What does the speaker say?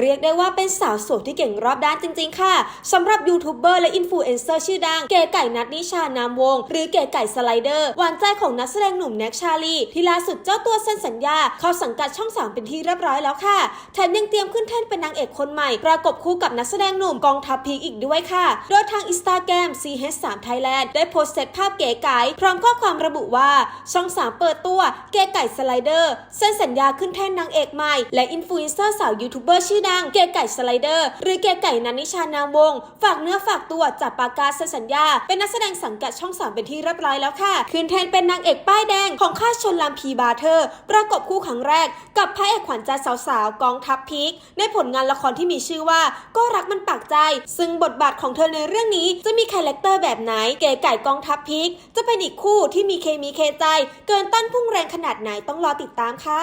เรียกได้ว่าเป็นสาวโสวยที่เก่งรอบด้านจริง ๆ ค่ะสำหรับยูทูบเบอร์และอินฟลูเอนเซอร์ชื่อดัง เก๋ไก่นัทนิชานามวง หรือเก๋ไก่สไลเดอร์หวานใจของนักแสดงหนุ่มแน็กชาลีที่ล่าสุดเจ้าตัวเซ็นสัญญา เข้าสังกัดช่อง 3 เป็นที่เรียบร้อยแล้วค่ะแถมยังเตรียมขึ้นแท่นเป็นนางเอกคนใหม่ ประกบคู่กับนักแสดงหนุ่มกองทัพพีอีกด้วยค่ะ โดยทางอินสตาแกรม CH3 Thailand ได้โพสต์เซตภาพเก๋ไก่พร้อมข้อความระบุว่าช่อง 3 เปิดตัวเก๋ไก่สไลเดอร์เซ็นสัญญาขึ้นแท่นนางเอกใหม่ และอินฟลูเอนเซอร์สาวยูทูบเบอร์ชื่อดังเก๋ไก่สไลเดอร์ หรือเก๋ไก่นันนิชานามวง ฝากเนื้อฝากตัวจับปากกาเซ็นสัญญา เป็นนักแสดงสังกัดช่อง 3 เป็นที่เรียบร้อยแล้วค่ะขึ้นแทนเป็นนางเอกป้ายแดงของค่ายชนลามพีบาเธอร์ประกบคู่ครั้งแรก กับพระเอกขวัญใจสาวๆกองทัพพีคในผลงานละครที่มีชื่อว่า ก็รักมันปากใจ ซึ่งบทบาทของเธอในเรื่องนี้จะมีคาแรคเตอร์แบบไหนเก๋ไก่กองทัพพีคจะเป็นอีกคู่ที่มีเคมีเคใจ เกินต้านพุ่งแรงขนาดไหนต้องรอติดตามค่ะ